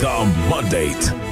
The Mandate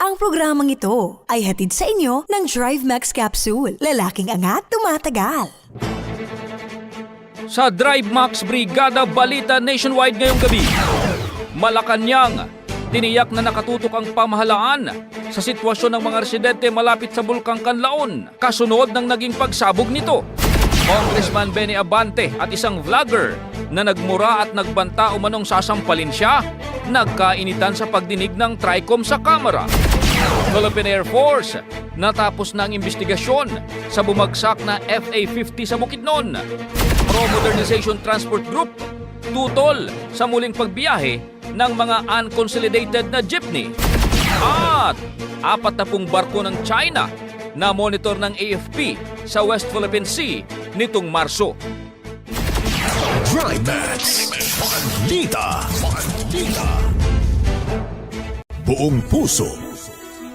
Ang programang ito ay hatid sa inyo ng Drive Max Capsule. Lalaking angat, tumatagal. Sa Drive Max Brigada Balita Nationwide ngayong gabi. Malacanang, tiniyak na nakatutok ang pamahalaan sa sitwasyon ng mga residente malapit sa Bulkang Kanlaon kasunod ng naging pagsabog nito. Congressman Benny Abante at isang vlogger na nagmura at nagbanta umanong sasampalin siya, nagkainitan sa pagdinig ng TRICOM sa kamera. Philippine Air Force, natapos na ang investigasyon sa bumagsak na FA-50 sa Bukidnon. Pro Modernization Transport Group, tutol sa muling pagbiyahe ng mga unconsolidated na jeepney. At apat na pong barko ng China na monitor ng AFP sa West Philippine Sea nitong Marso. Drive Max. Balita. Balita. Buong puso.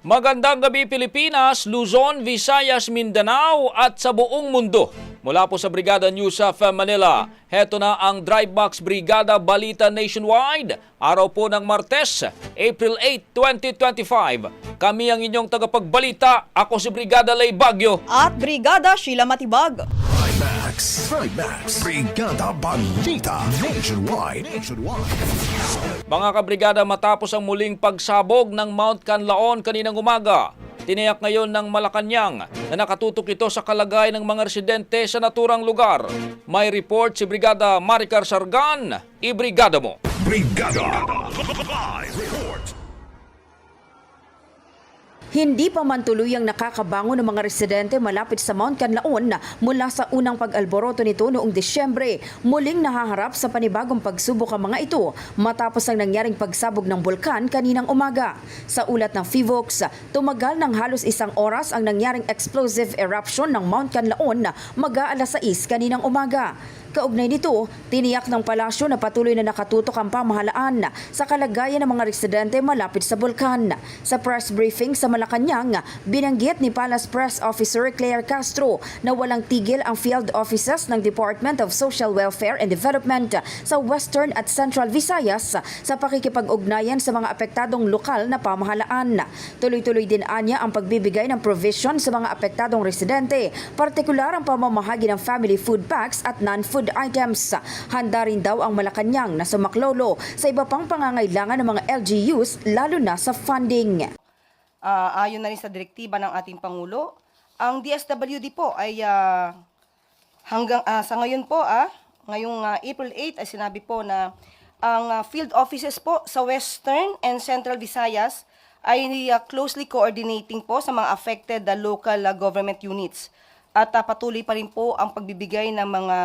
Magandang gabi Pilipinas, Luzon, Visayas, Mindanao at sa buong mundo. Mula po sa Brigada News of Manila, heto na ang Drive Box Brigada Balita Nationwide. Araw po ng Martes, April 8, 2025. Kami ang inyong tagapagbalita. Ako si Brigada Lay Bagyo. At Brigada Sheila Matibag. Max, Max, Brigada Balita Nationwide. Nationwide. Mga kabrigada matapos ang muling pagsabog ng Mount Canlaon kaninang umaga, tiniyak ngayon ng Malacanang na nakatutok ito sa kalagayan ng mga residente sa naturang lugar. May report si Brigada Maricar Sargan. Ibrigada mo. Brigada Hindi pa man tuluyang nakakabangon ng mga residente malapit sa Mount Canlaon mula sa unang pag-alboroto nito noong Disyembre. Muling nahaharap sa panibagong pagsubok ang mga ito matapos ang nangyaring pagsabog ng bulkan kaninang umaga. Sa ulat ng FIVOX, tumagal ng halos isang oras ang nangyaring explosive eruption ng Mount Canlaon mag-aalas 6 kaninang umaga. Kaugnay nito, tiniyak ng palasyo na patuloy na nakatutok ang pamahalaan sa kalagayan ng mga residente malapit sa bulkan. Sa press briefing sa Malacanang, binanggit ni Palace Press Officer Claire Castro na walang tigil ang field offices ng Department of Social Welfare and Development sa Western at Central Visayas sa pakikipag-ugnayan sa mga apektadong lokal na pamahalaan. Tuloy-tuloy din anya ang pagbibigay ng provision sa mga apektadong residente, partikular ang pamamahagi ng family food packs at non-food items. Handa rin daw ang Malacanang na sumaklolo sa iba pang pangangailangan ng mga LGUs lalo na sa funding. Ah, ayon na rin sa direktiba ng ating Pangulo, ang DSWD po ay ah, hanggang ah, sa ngayon po, ah, ngayong ah, April 8 ay sinabi po na ang ah, field offices po sa Western and Central Visayas ay ah, closely coordinating po sa mga affected ah, local ah, government units. At ah, patuloy pa rin po ang pagbibigay ng mga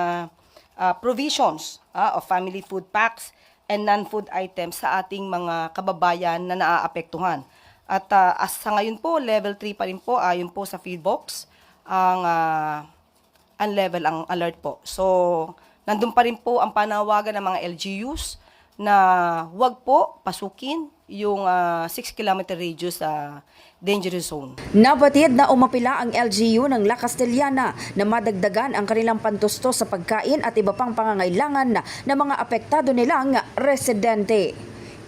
ah, provisions ah, of family food packs and non-food items sa ating mga kababayan na naaapektuhan. At ah, as sa ngayon po, level 3 pa rin po, ayon po sa field box, ang ah, ang level, ang alert po. So, nandun pa rin po ang panawagan ng mga LGUs na wag po pasukin yung 6 kilometer radius sa dangerous zone. Nabatid na umapila ang LGU ng La Castellana na madagdagan ang kanilang pantusto sa pagkain at iba pang pangangailangan ng mga apektado nilang residente.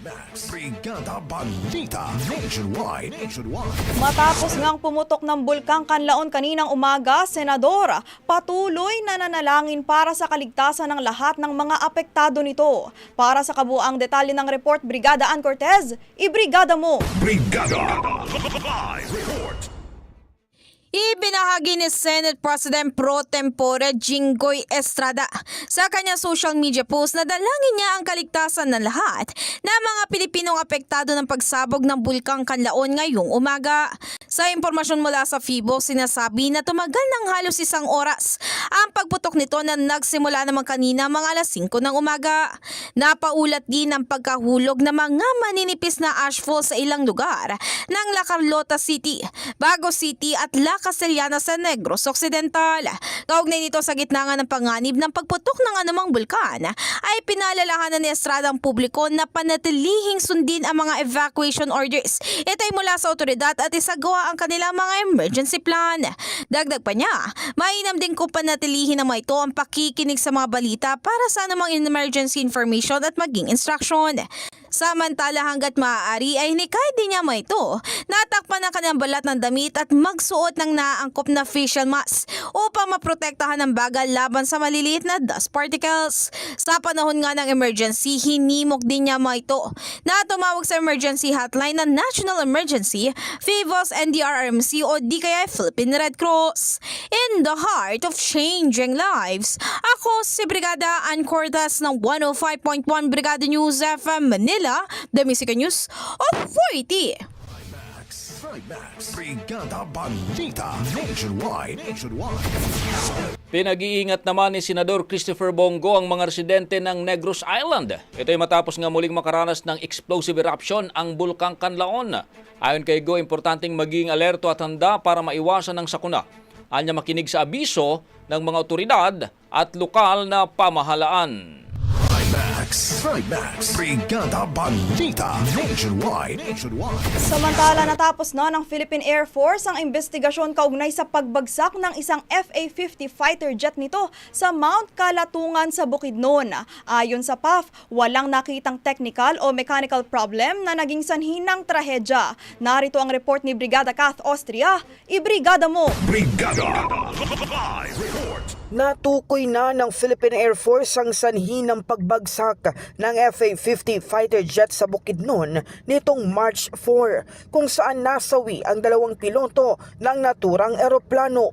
Max, Brigada Balita Nationwide. Nationwide. Matapos ngang pumutok ng bulkang Kanlaon kaninang umaga, Senador, patuloy na nanalangin para sa kaligtasan ng lahat ng mga apektado nito. Para sa kabuang detalye ng report, Brigada Ann Cortez, ibrigada mo! Brigada Live Report. Ibinahagi ni Senate President Pro Tempore Jinggoy Estrada sa kanyang social media post na dalangin niya ang kaligtasan ng lahat na mga Pilipinong apektado ng pagsabog ng bulkang Kanlaon ngayong umaga. Sa impormasyon mula sa FIBO, sinasabi na tumagal ng halos isang oras ang pagputok nito na nagsimula naman kanina mga alas 5 ng umaga. Napaulat din ang pagkahulog ng mga maninipis na ashfall sa ilang lugar ng La Carlota City, Bago City at La Castellana sa Negros Occidental. Kaugnay nito sa gitna nga ng panganib ng pagputok ng anumang bulkan ay pinalalahanan ni Estrada ang publiko na panatilihing sundin ang mga evacuation orders. Ito ay mula sa otoridad at isagawa ang kanilang mga emergency plan. Dagdag pa niya, mainam din kung panatilihin mga ito ang pakikinig sa mga balita para sa anumang emergency information at maging instruction. Samantala hanggat maaari ay hinikayat din niya mga ito natakpan ang kanyang balat ng damit at magsuot ng naangkop na facial mask upang maprotektahan ang bagal laban sa maliliit na dust particles. Sa panahon nga ng emergency, hinimok din niya mga ito na tumawag sa emergency hotline ng National Emergency, FIVOS, NDRRMC o di kaya Philippine Red Cross. In the heart of changing lives, ako si Brigada Ann Cortas ng 105.1 Brigada News FM Manila, The Music News Authority. Max, Brigada Balita Nationwide. Nationwide. Pinag-iingat naman ni Senador Christopher Bongo ang mga residente ng Negros Island. Ito ay matapos nga muling makaranas ng explosive eruption ang Bulkang Kanlaon. Ayon kay Go, importanteng maging alerto at handa para maiwasan ang sakuna. Anya makinig sa abiso ng mga otoridad at lokal na pamahalaan. Max, Max, Brigada Balita Nationwide. Nationwide. Samantala natapos na ng Philippine Air Force ang investigasyon kaugnay sa pagbagsak ng isang FA-50 fighter jet nito sa Mount Kalatungan sa Bukidnon. Ayon sa PAF, walang nakitang technical o mechanical problem na naging sanhi ng trahedya. Narito ang report ni Brigada Kath Austria. Ibrigada mo! Brigada Live Report. Natukoy na ng Philippine Air Force ang sanhi ng pagbagsak ng FA-50 fighter jet sa Bukidnon nitong March 4 kung saan nasawi ang dalawang piloto ng naturang eroplano.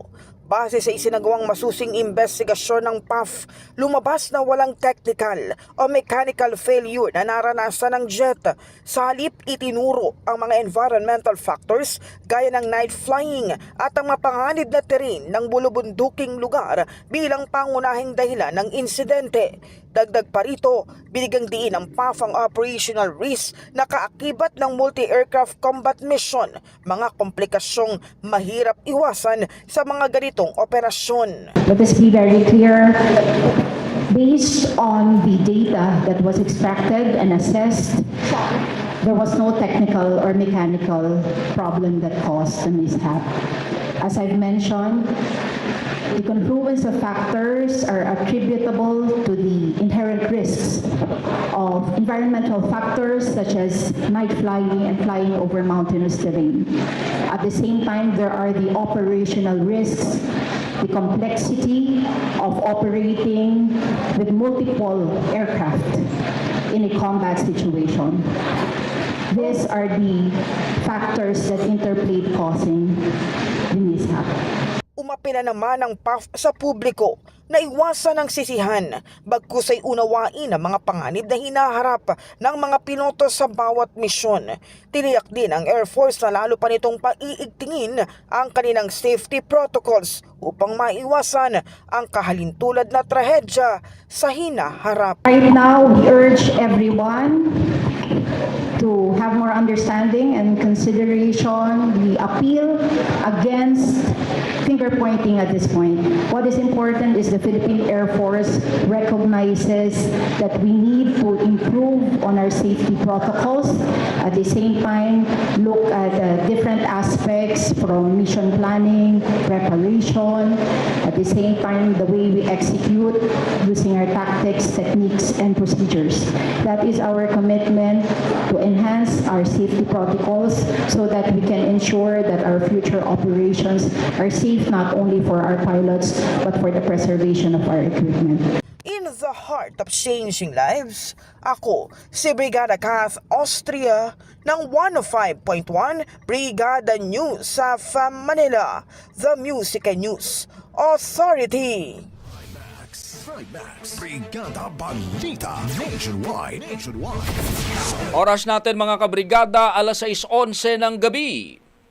Base sa isinagawang masusing investigasyon ng PAF, lumabas na walang technical o mechanical failure na naranasan ng jet. Sa halip, itinuro ang mga environmental factors gaya ng night flying at ang mapanganib na terrain ng bulubunduking lugar bilang pangunahing dahilan ng insidente. Dagdag pa rito, binigang diin ang operational risk na kaakibat ng multi-aircraft combat mission, mga komplikasyong mahirap iwasan sa mga ganitong operasyon. Let us be very clear. Based on the data that was extracted and assessed, there was no technical or mechanical problem that caused the mishap. As I've mentioned, the confluence of factors are attributable to the inherent risks of environmental factors such as night flying and flying over mountainous terrain. At the same time, there are the operational risks the complexity of operating with multiple aircraft in a combat situation. These are the factors that interplay causing the mishap. Umapi na naman ang PAF sa publiko na iwasan ang sisihan bagkus ay unawain ang mga panganib na hinaharap ng mga piloto sa bawat misyon. Tiniyak din ang Air Force na lalo pa nitong paiigtingin ang kanilang safety protocols upang maiwasan ang kahalintulad na trahedya sa hinaharap. Right now, we urge everyone to have more understanding and consideration. We appeal against finger pointing at this point. What is important is the Philippine Air Force recognizes that we need to improve on our safety protocols. At the same time, look at uh, different aspects from mission planning, preparation, at the same time, the way we execute using our tactics, techniques, and procedures. That is our commitment to enhance our safety protocols so that we can ensure that our future operations are safe not only for our pilots but for the preservation of our equipment. In the heart of changing lives, ako si Brigada Kath Austria ng 105.1 Brigada News sa FAM Manila, The Music and News Authority. Max, Max, Brigada Balita Nationwide. Nationwide. Oras natin mga kabrigada, alas 6.11 ng gabi.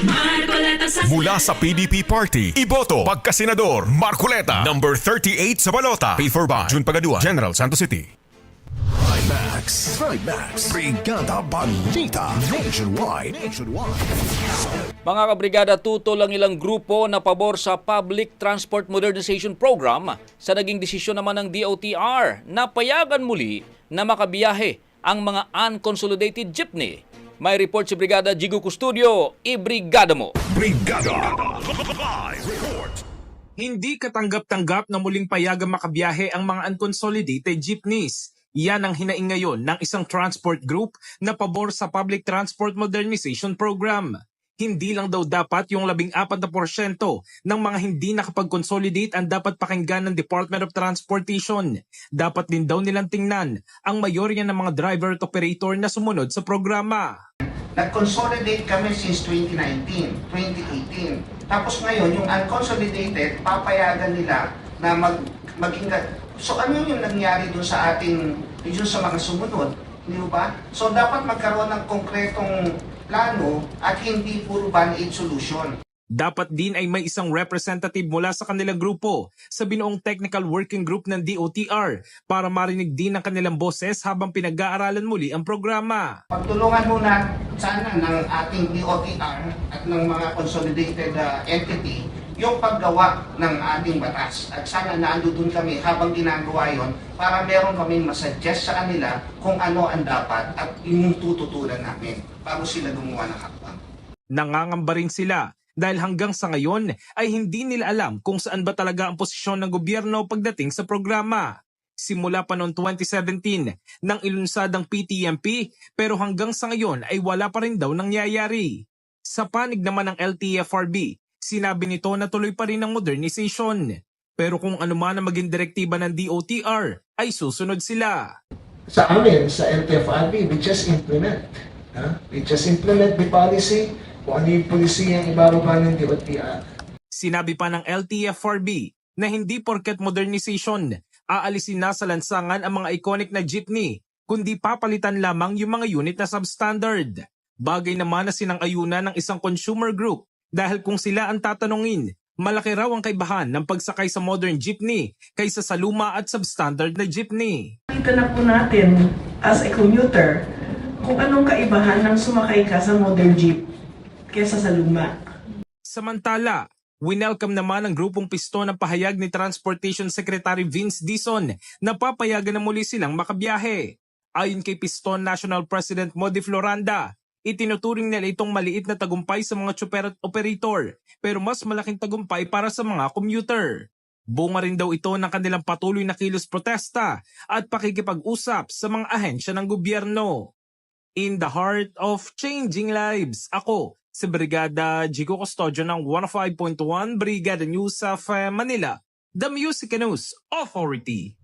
Mula sa PDP Party, iboto pagkasenador Marcoleta, number 38 sa balota. Pay for by June Pagadua, General Santos City. Max, Max, Brigada Balita Nationwide. Nationwide. Mga kabrigada, tutol ang ilang grupo na pabor sa Public Transport Modernization Program sa naging desisyon naman ng DOTR na payagan muli na makabiyahe ang mga unconsolidated jeepney. May report si Brigada Jigo Custodio, ibrigada mo. Brigada Live Report. Hindi katanggap-tanggap na muling payagang makabiyahe ang mga unconsolidated jeepneys. Yan ang hinaing ngayon ng isang transport group na pabor sa Public Transport Modernization Program. Hindi lang daw dapat yung 14% ng mga hindi nakapag-consolidate ang dapat pakinggan ng Department of Transportation. Dapat din daw nilang tingnan ang mayorya ng mga driver at operator na sumunod sa programa. Nag-consolidate kami since 2019, 2018. Tapos ngayon, yung unconsolidated, papayagan nila na mag, maging... So ano yung nangyari dun sa ating, dun sa mga sumunod? Di ba? So dapat magkaroon ng konkretong plano at hindi puro band-aid solution. Dapat din ay may isang representative mula sa kanilang grupo sa binuong technical working group ng DOTR para marinig din ang kanilang boses habang pinag-aaralan muli ang programa. Pagtulungan muna sana ng ating DOTR at ng mga consolidated uh, entity yung paggawa ng ating batas. At sana naandun kami habang ginagawa yon para meron kami masuggest sa kanila kung ano ang dapat at yung tututulan namin bago sila gumawa ng hakbang. Nangangamba rin sila dahil hanggang sa ngayon ay hindi nila alam kung saan ba talaga ang posisyon ng gobyerno pagdating sa programa. Simula pa noong 2017 nang ilunsad ang PTMP pero hanggang sa ngayon ay wala pa rin daw nangyayari. Sa panig naman ng LTFRB, sinabi nito na tuloy pa rin ang modernization. Pero kung ano man ang maging direktiba ng DOTR, ay susunod sila. sa amin, sa LTFRB, we just implement. Ha? We just implement the policy, kung ano yung policy ang ibababa ng DOTR. Sinabi pa ng LTFRB na hindi porket modernization, aalisin na sa lansangan ang mga iconic na jeepney, kundi papalitan lamang yung mga unit na substandard. Bagay naman na sinang-ayunan ng isang consumer group dahil kung sila ang tatanungin, malaki raw ang kaibahan ng pagsakay sa modern jeepney kaysa sa luma at substandard na jeepney. Kita na po natin as a commuter kung anong kaibahan ng sumakay ka sa modern jeep kesa sa luma. Samantala, winelcome naman ng grupong pisto ng pahayag ni Transportation Secretary Vince Dison na papayagan na muli silang makabiyahe. Ayon kay Piston National President Modi Floranda, itinuturing nila itong maliit na tagumpay sa mga at operator pero mas malaking tagumpay para sa mga commuter. Bunga rin daw ito ng kanilang patuloy na kilos protesta at pakikipag-usap sa mga ahensya ng gobyerno. In the heart of changing lives, ako si Brigada Jigo Custodio ng 105.1 Brigada News of Manila, The Music News Authority.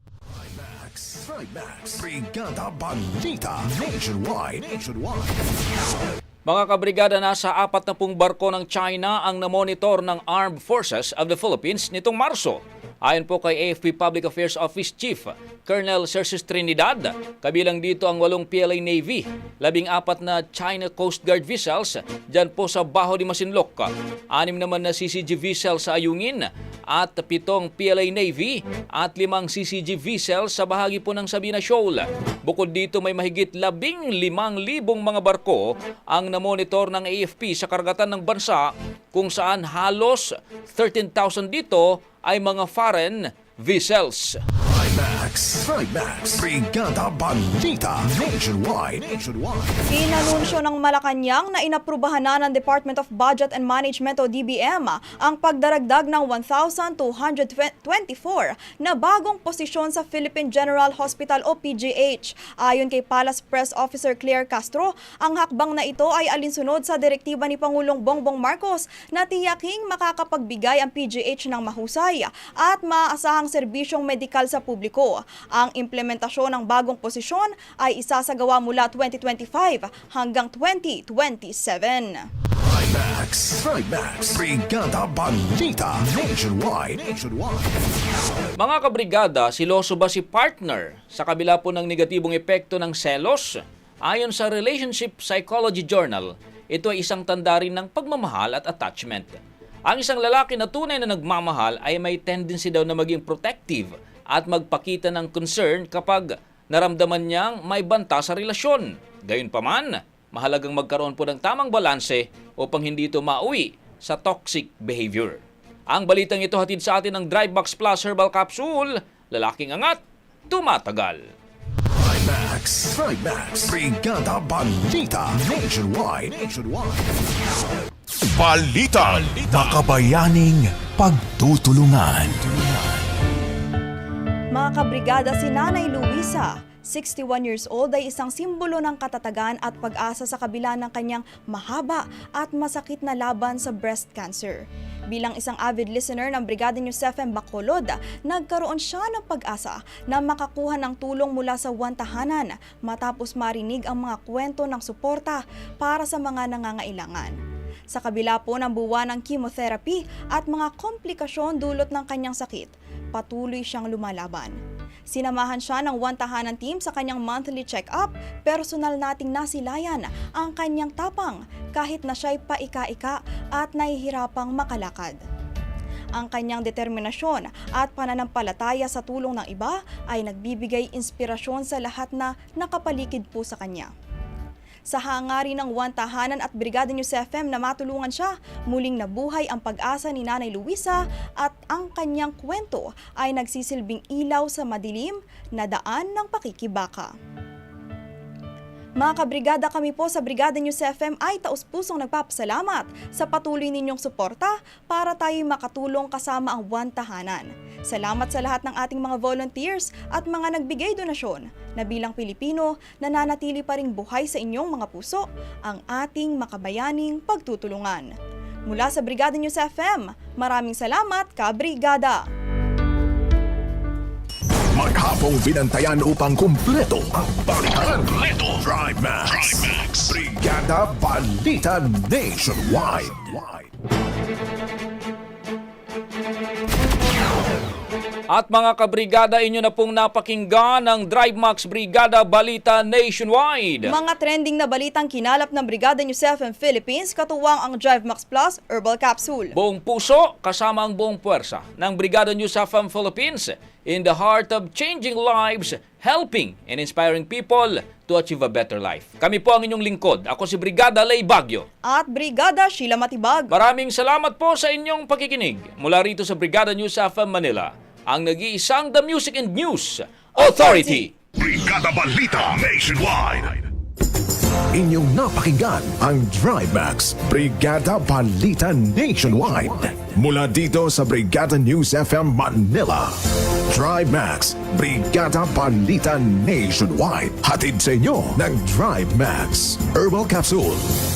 Trimax, Brigada Balita, Nationwide. Nationwide. Mga kabrigada, nasa apat na pong barko ng China ang namonitor ng Armed Forces of the Philippines nitong Marso. Ayon po kay AFP Public Affairs Office Chief Colonel Cerces Trinidad, kabilang dito ang walong PLA Navy, labing apat na China Coast Guard vessels dyan po sa Baho de Masinloc, anim naman na CCG vessels sa Ayungin, at pitong PLA Navy at limang CCG vessels sa bahagi po ng Sabina Shoal. Bukod dito may mahigit labing limang libong mga barko ang namonitor ng AFP sa karagatan ng bansa kung saan halos 13,000 dito ay mga foreign vessels. Trimax, Trimax, Brigada Balita, Nationwide. Nationwide. Inanunsyo ng Malacanang na inaprubahan na ng Department of Budget and Management o DBM ang pagdaragdag ng 1,224 na bagong posisyon sa Philippine General Hospital o PGH. Ayon kay Palace Press Officer Claire Castro, ang hakbang na ito ay alinsunod sa direktiba ni Pangulong Bongbong Marcos na tiyaking makakapagbigay ang PGH ng mahusay at maaasahang serbisyong medikal sa publiko. Ang implementasyon ng bagong posisyon ay isasagawa mula 2025 hanggang 2027. Trimax, Trimax, Brigada Balita, Nationwide. Nationwide. Mga kabrigada, siloso ba si partner sa kabila po ng negatibong epekto ng selos? Ayon sa Relationship Psychology Journal, ito ay isang tanda rin ng pagmamahal at attachment. Ang isang lalaki na tunay na nagmamahal ay may tendency daw na maging protective at magpakita ng concern kapag naramdaman niyang may banta sa relasyon. Gayunpaman, mahalagang magkaroon po ng tamang balanse upang hindi ito mauwi sa toxic behavior. Ang balitang ito hatid sa atin ng Drivebox Plus Herbal Capsule, lalaking angat, tumatagal. Trimax, Trimax, Brigada Balita, Nationwide. Nationwide. Balita. Makabayaning pagtutulungan. Mga kabrigada, si Nanay Luisa, 61 years old ay isang simbolo ng katatagan at pag-asa sa kabila ng kanyang mahaba at masakit na laban sa breast cancer. Bilang isang avid listener ng Brigada News FM Bacolod, nagkaroon siya ng pag-asa na makakuha ng tulong mula sa wantahanan matapos marinig ang mga kwento ng suporta para sa mga nangangailangan. Sa kabila po ng buwan ng chemotherapy at mga komplikasyon dulot ng kanyang sakit, patuloy siyang lumalaban. Sinamahan siya ng one tahanan team sa kanyang monthly check-up. Personal nating nasilayan ang kanyang tapang kahit na siya'y paika-ika at nahihirapang makalakad. Ang kanyang determinasyon at pananampalataya sa tulong ng iba ay nagbibigay inspirasyon sa lahat na nakapalikid po sa kanya. Sa hangarin ng One Tahanan at Brigada News FM na matulungan siya, muling nabuhay ang pag-asa ni Nanay Luisa at ang kanyang kwento ay nagsisilbing ilaw sa madilim na daan ng pakikibaka. Mga kabrigada kami po sa Brigada News FM ay taus-pusong nagpapasalamat sa patuloy ninyong suporta para tayo makatulong kasama ang One Tahanan. Salamat sa lahat ng ating mga volunteers at mga nagbigay donasyon na bilang Pilipino nananatili pa ring buhay sa inyong mga puso ang ating makabayaning pagtutulungan. Mula sa Brigada News FM, maraming salamat, Kabrigada! Maghapong binantayan upang kumpleto ang balitan. Kumpleto. Drive Max. Brigada Balita Nationwide. At mga kabrigada, inyo na pong napakinggan ang Drive Max Brigada Balita Nationwide. Mga trending na balitang kinalap ng Brigada News FM Philippines, katuwang ang Drive Max Plus Herbal Capsule. Buong puso kasama ang buong puwersa ng Brigada News FM Philippines in the heart of changing lives, helping and inspiring people to achieve a better life. Kami po ang inyong lingkod. Ako si Brigada Lay Bagyo. At Brigada Sheila Matibag. Maraming salamat po sa inyong pakikinig. Mula rito sa Brigada News FM Manila, ang nag-iisang The Music and News Authority. Brigada Balita Nationwide. Inyong napakinggan ang Drive Max Brigada Balita Nationwide. Mula dito sa Brigada News FM Manila. Drive Max Brigada Balita Nationwide. Hatid sa inyo ng Drive Max Herbal Capsule.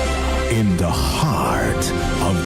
In the heart of